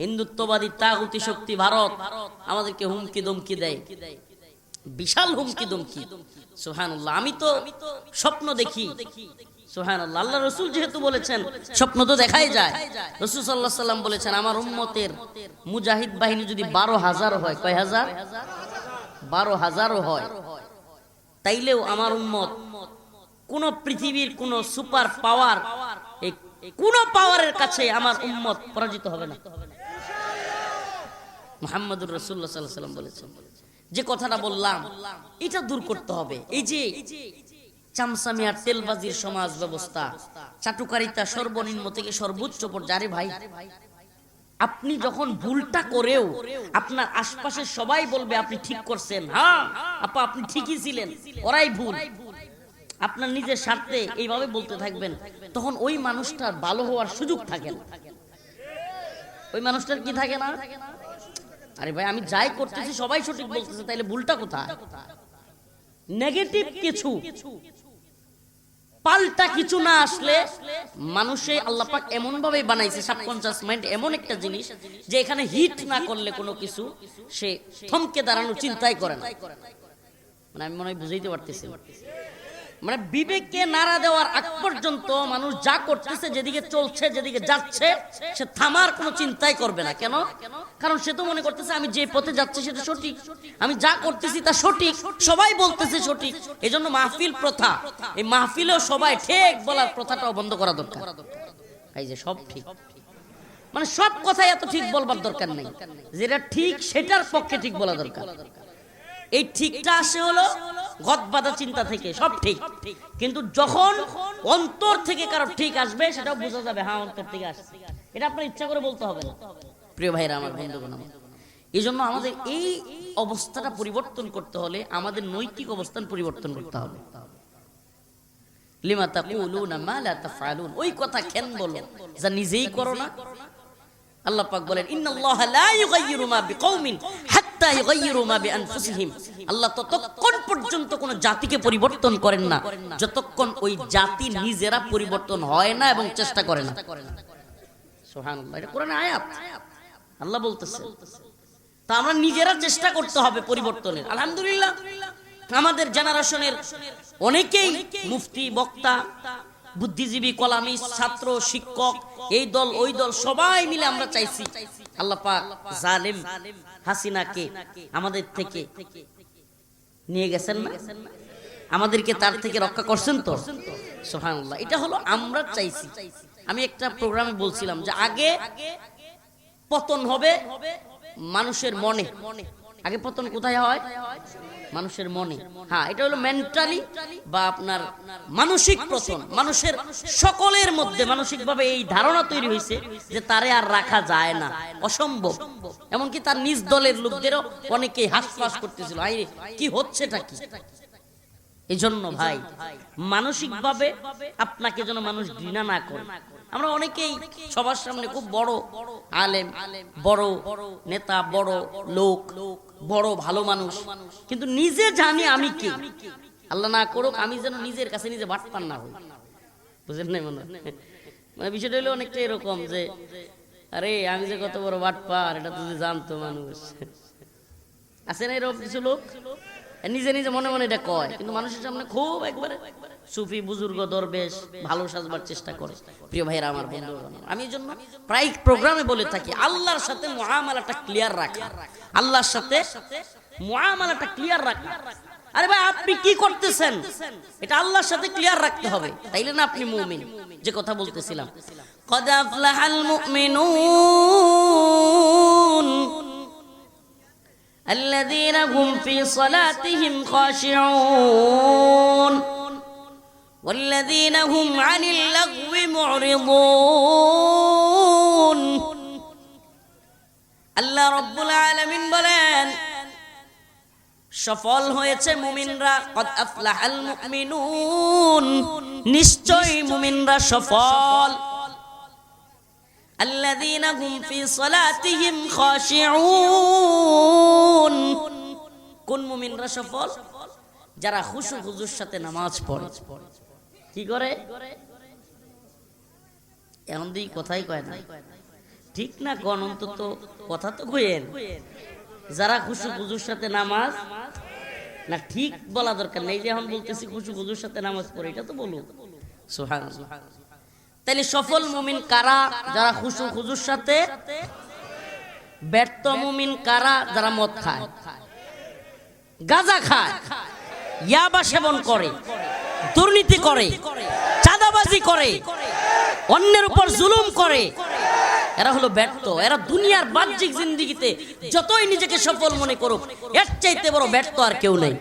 হিন্দুত্ববাদী তাগুতি শক্তি ভারত আমাদেরকে হুমকি দমকি দেয়। বিশাল হুমকি দমকি। সুহানুল্লাহ আমি তো স্বপ্ন দেখি। সুহানুল্লাহ আল্লাহ রসুল যেহেতু বলেছেন, স্বপ্ন তো দেখাই যায়। রসুল সাল্লাহ সাল্লাম বলেছেন, আমার উম্মতের মুজাহিদ বাহিনী যদি বারো হাজার হয়, কয় হাজার? বারো হাজারও হয়। তাইলেও আমার উম্মত কোন পৃথিবীর কোন সুপার পাওয়ার কোন পাওয়ারের কাছে আমার উম্মত পরাজিত হবে না। মোহাম্মদুর সাল্লাহ সাল্লাম বলেছেন, যে কথাটা বললাম, এটা দূর করতে হবে। এই যে তেলবাজির সমাজ ব্যবস্থা, চাটুকারিতা সর্বনিম্ন থেকে সর্বোচ্চ পর্যায়ে ভাই, আপনি যখন ভুলটা করেও আপনার আশপাশে সবাই বলবে আপনি ঠিক করছেন হ্যাঁ আপা, আপনি ঠিকই ছিলেন, ওরাই ভুল। আপনার নিজের স্বার্থে এইভাবে বলতে থাকবেন, তখন ওই মানুষটার ভালো হওয়ার সুযোগ থাকে ওই মানুষটার কি থাকে না? আরে ভাই, আমি যাই করতেছি, সবাই সঠিক বলতেছে, তাইলে ভুলটা কোথায়? নেগেটিভ কিছু। পাল্টা কিছু না আসলে মানুষে আল্লাহ পাক এমন ভাবে বানাইছে সাবকনসিয়াস মাইন্ড এমন একটা জিনিস যে এখানে হিট না করলে কোনো কিছু সে থমকে দাঁড়ানো চিন্তাই করে না। মানে আমি মনে হয় বুঝাইতে পারতেছি মানে বিবেককে নাড়া দেওয়ার আগ পর্যন্ত মানুষ যা করতেছে, যেদিকে চলছে, যেদিকে যাচ্ছে, সে থামার কোনো চিন্তাই করবে না। কেন? কারণ সে তো মনে করতেছে, আমি যে পথে যাচ্ছি সেটা সঠিক। আমি যা করতেছি তা সঠিক। সবাই বলতেছে সঠিক। এজন্য মাহফিল প্রথা। এই মাহফিলেও সবাই ঠিক বলার প্রথাটাও বন্ধ করা দরকার। এই যে সব ঠিক। মানে সব কথাই এত ঠিক বলবার দরকার নেই। যেটা ঠিক সেটার পক্ষে ঠিক বলা দরকার। এই ঠিকটা আসে হলো গদবাদা চিন্তা থেকে, সব ঠিক। কিন্তু যখন অন্তর থেকে কারও ঠিক আসবে, সেটাও বোঝা যাবে হ্যাঁ অন্তর থেকে আসছে। এটা আপনার ইচ্ছা করে বলতে হবে না। প্রিয় ভাইরা, আমার বন্ধুগণ, আমার। এই জন্য আমাদের এই অবস্থাটা পরিবর্তন করতে হলে, আমাদের নৈতিক অবস্থান পরিবর্তন করতে হবে। লিমা তাকুলুনা মা লা তাফআলুন। ওই কথা কেন বলো? যা নিজেই করো না। আল্লাহ পাক বলেন, ইন্নাল্লাহা লা ইউগাইয়িরু মা বিকৌমিন আল্লাহ ততক্ষণ পর্যন্ত কোন জাতিকে পরিবর্তন করেন না। যতক্ষণ ওই জাতি নিজেরা পরিবর্তন হয় না এবং চেষ্টা করে না। আল্লাহ বলতেছে, তা আমরা নিজেরা চেষ্টা করতে হবে পরিবর্তনের। আলহামদুলিল্লাহ, আমাদের জেনারেশনের অনেকেই মুফতি, বক্তা বুদ্ধিজীবী কলামি ছাত্র, শিক্ষক, এই দল, ওই দল, সবাই মিলে আমরা চাইছি। আল্লাহ পাক জালেম হাসিনাকে আমাদের থেকে নিয়ে গেছেন না? আমাদেরকে তার থেকে রক্ষা করছেন তো? সুবহানাল্লাহ। এটা হলো আমরা চাইছি। আমি একটা প্রোগ্রামে বলছিলাম যে আগে পতন হবে মানুষের মনে। আগে পতন কোথায় হয়? মানুষের মনে। হ্যাঁ এটা হলো মেন্টালি বা আপনার মানসিক পতন। মানুষের সকলের মধ্যে মানসিক ভাবে এই ধারণা তৈরি হয়েছে যে তারে আর রাখা যায় না। অসম্ভব। এমনকি তার নিজ দলের লোকদেরও অনেকে হাসপাস করতেছিল। আই কি হচ্ছেটা কি? এই জন্য ভাই মানসিক ভাবে আপনাকে যেন মানুষ ঘৃণা না করে। আমরা অনেকেই সবার সামনে খুব বড় আলেম, বড় নেতা, বড় লোক বড় ভালো মানুষ। কিন্তু নিজে জানি আমি কি। আল্লাহ না করুক, আমি যেন নিজের কাছে নিজে বাটপান না হই। বুঝলেন নাই মনে? মানে বিষয়টা হলো অনেকটা এরকম যে, আরে আমি যে কত বড় বাটপার, এটা তো যে জানতো মানুষ। আছে না এরকম কিছু লোক? নিজে নিজে মনে মনে এটা কয়। কিন্তু মানুষের সামনে খুব একবারে সুফি বুজুর্গ দরবেশ ভালো সাজবার চেষ্টা করে। প্রিয় ভাইরা আমার বন্ধু আমি জন্য প্রায় প্রোগ্রামে বলে থাকি, আল্লাহর সাথে মহামালাটা ক্লিয়ার রাখা। আল্লাহর সাথে মহামালাটা ক্লিয়ার রাখা। আরে ভাই, আপনি কি করতেছেন? এটা আল্লাহর সাথে ক্লিয়ার রাখতে হবে। তাইলে না আপনি মুমিন, যে কথা বলতেছিলাম। কদাফলাহাল মুমিনুন الذين هم في صلاتهم خاشعون والذين هم عن اللغو معرضون আল্লাহ রব্বুল আলামিন বলেন সফল হয়েছে মুমিনরা কদ আফলাহাল মুমিনুন নিশ্চয়ই মুমিনরা সফল الذين هم في صلاتهم خاشعون কোন মুমিনরা সফল যারা খুশু খুজুর সাথে নামাজ পড়ে কি করে এমন দিই কথাই কয় না ঠিক না গণ অন্তত কথা তো কইেন যারা খুশু খুজুর সাথে নামাজ না ঠিক বলা দরকার নেই যে এখন বলতেছি খুশু খুজুর সাথে নামাজ পড়ে এটা তো বলুন সুহান তাহলে সফল মুমিন কারা? যারা খুশু খুজুর সাথে, ব্যর্থ মুমিন কারা? যারা মদ খায়। গাঁজা খায়, ইয়াবা সেবন করে, দুর্নীতি করে, চাঁদাবাজি করে, অন্যের উপর জুলুম করে। এরা হলো ব্যর্থ। এরা দুনিয়ার বাহ্যিক জিন্দিগিতে যতই নিজেকে সফল মনে করুক, এর চাইতে বড় ব্যর্থ আর কেউ নেই।